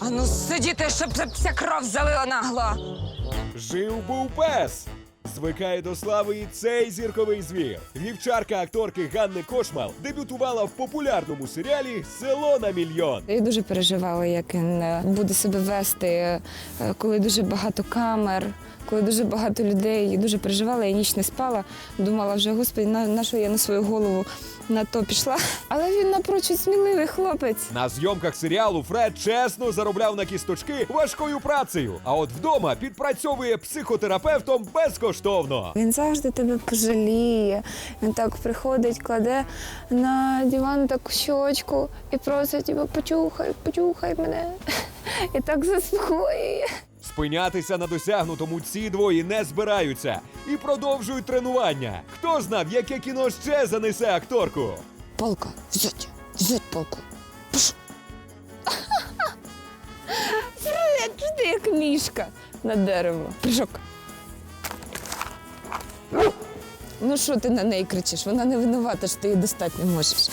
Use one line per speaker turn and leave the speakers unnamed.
А ну сидіти, щоб це вся кров залила нагло.
Жив був пес. Звикає до слави і цей зірковий звір. Вівчарка акторки Ганни Кошмал дебютувала в популярному серіалі Село на мільйон.
Я дуже переживала, як він е, буде себе вести, е, коли дуже багато камер, коли дуже багато людей. Дуже переживала, я ніч не спала. Думала вже, господи, на, на що я на свою голову на то пішла. Але він напрочуд сміливий хлопець.
На зйомках серіалу Фред чесно заробляв на кісточки важкою працею. А от вдома підпрацьовує психотерапевтом безкоштовно.
Він завжди тебе пожаліє. Він так приходить, кладе на диван таку щочку і просить тебе, почухай, почухай мене. І так заспокоює.
Спинятися на досягнутому ці двоє не збираються і продовжують тренування. Хто знав, яке кіно ще занесе акторку?
Палка, взять, взять палку. Пш. Фред, ти як мішка на дерево. Прыжок. Ну що ти на неї кричиш? Вона не винувата, що ти її достати не можеш.